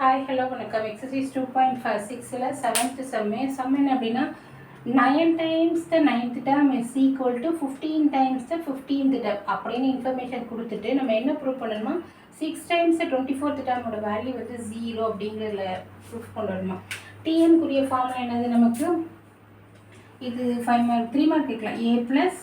Hi hello வணக்கம். Exercise two point five சிக்ஸில் seventh செம்மு செம் என்ன அப்படின்னா nine times the ninth term is equal to fifteen times the fifteenth term அப்படின்னு இன்ஃபர்மேஷன் கொடுத்துட்டு நம்ம என்ன ப்ரூவ் பண்ணணுமா சிக்ஸ் டைம்ஸ் டுவெண்ட்டி ஃபோர்த் டேமோட வேல்யூ வந்து ஜீரோ அப்படிங்கிறதுல ப்ரூஃப் கொண்டு டிஎன்குரிய ஃபார்முலா என்னது நமக்கு? இது ஃபைவ் மார்க் த்ரீ மார்க் கேட்கலாம். A plus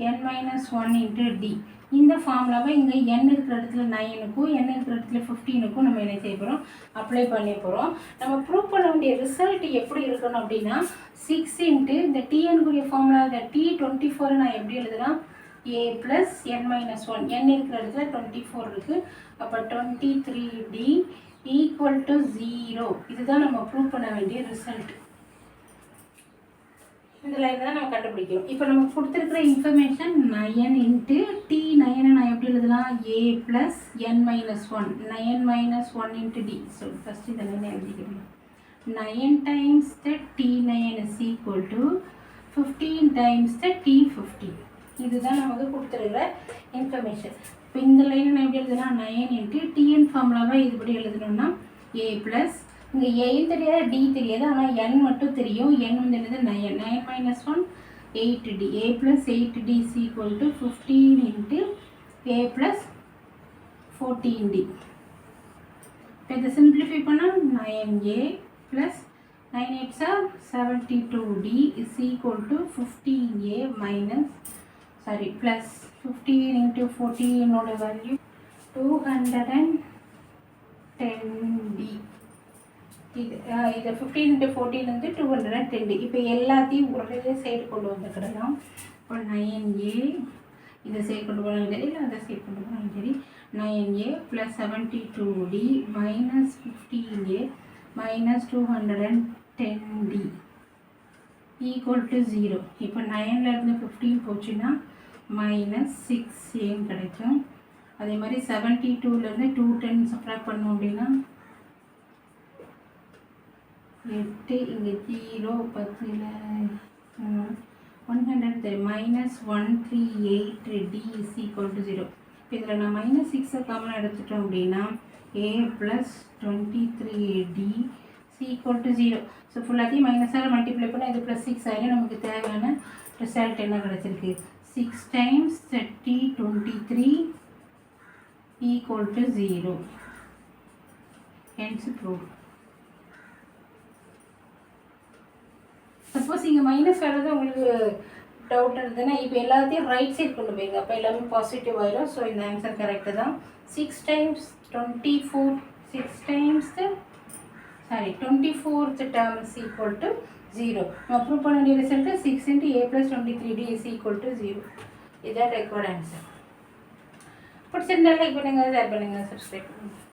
n minus one into d இந்த ஃபார்முலாவை இங்கே என் இருக்கிற இடத்துல நைனுக்கும் என் இருக்கிற இடத்துல ஃபிஃப்டீனுக்கும் நம்ம என்ன செய்ய போகிறோம் அப்ளை பண்ணி போகிறோம் நம்ம ப்ரூவ் பண்ண வேண்டிய ரிசல்ட் எப்படி இருக்கணும் அப்படின்னா சிக்ஸ் இன்ட்டு இந்த டிஎன்குரிய ஃபார்முலா இந்த டி டுவெண்ட்டி ஃபோர் நான் எப்படி எழுதுலாம்? A plus n minus one n இருக்கிற இடத்துல டுவெண்ட்டி ஃபோர் இருக்குது அப்போ twenty three d equal to zero இதுதான் நம்ம ப்ரூவ் பண்ண வேண்டிய ரிசல்ட் இந்த லைன் தான் நம்ம கண்டுபிடிக்கணும் இப்போ நமக்கு கொடுத்துருக்கிற இன்ஃபர்மேஷன் நயன் இன்ட்டு டி நயனை நான் எப்படி எழுதலாம்? A plus n minus one nine minus one into d so first இந்த லைனை எழுதிக்கலாம் nine times the d nine is equal to fifteen times the d fifteen இதுதான் நமக்கு கொடுத்துருக்கிற இன்ஃபர்மேஷன் இப்போ இந்த லைனை நான் எப்படி எழுதுனா நயன் இன்ட்டு டிஎன் ஃபார்முலாவை இதுபடி எழுதணும்னா ஏ ப்ளஸ் இங்கே ஏயும் தெரியாது டி தெரியாது ஆனால் என் மட்டும் தெரியும். என் வந்து என்னது? Nine nine minus one eight d a plus eight d is equal to fifteen into a plus fourteen d இப்போ இதை சிம்பிளிஃபை பண்ணால் nine a plus nine எயிட்ஸா seventy two d is equal to fifteen a minus sorry plus fifteen into ஃபோர்டீனோட value two hundred and ten d இது இது fifteen into fourteen வந்து two hundred and ten இப்போ எல்லாத்தையும் ஒரே side கொண்டு வந்துக்கிடலாம் இப்போ nine A இந்த side கொண்டு போனாலும் சரி இல்லை அந்த சைடு கொண்டு போனாலும் சரி nine a plus seventy two t minus fifteen a minus two hundred and ten t equal to zero இப்போ நைன்லேருந்து ஃபிஃப்டீன் போச்சுன்னா மைனஸ் சிக்ஸ் ஏன்னு கிடைக்கும். அதே மாதிரி செவன்ட்டி டூலேருந்து டூ டென் சப்ராக்ட் பண்ணோம் அப்படின்னா எட்டு இங்கே ஜீரோ பத்தில் one hundred three minus one three eight t is equal to zero இப்போ இதில் நான் மைனஸ் சிக்ஸை காமன் எடுத்துட்டோம் அப்படின்னா a plus twenty three t equal to zero so ஃபுல்லாத்தையும் மைனஸால் மல்டிப்ளை பண்ணால் இது ப்ளஸ் சிக்ஸ் ஆகி நமக்கு தேவையான ரிசல்ட் என்ன கிடச்சிருக்கு? Six times thirty twenty three equal to zero hence prove suppose இங்கே மைனஸ் வர்றது உங்களுக்கு டவுட் இருந்ததுன்னா இப்போ எல்லாத்தையும் ரைட் சைட் கொண்டு போயிருங்க அப்போ எல்லாமே பாசிட்டிவ் ஆயிடும் ஸோ இந்த ஆன்சர் கரெக்டு தான். Six times twenty four six times sorry twenty fourth term is equal to zero நம்ம ப்ரூவ் பண்ண வேண்டிய result six into a plus twenty three d is equal to zero இதான் record answer பிடிச்சிருந்தா like பண்ணுங்கள் share பண்ணுங்கள் subscribe பண்ணுங்கள்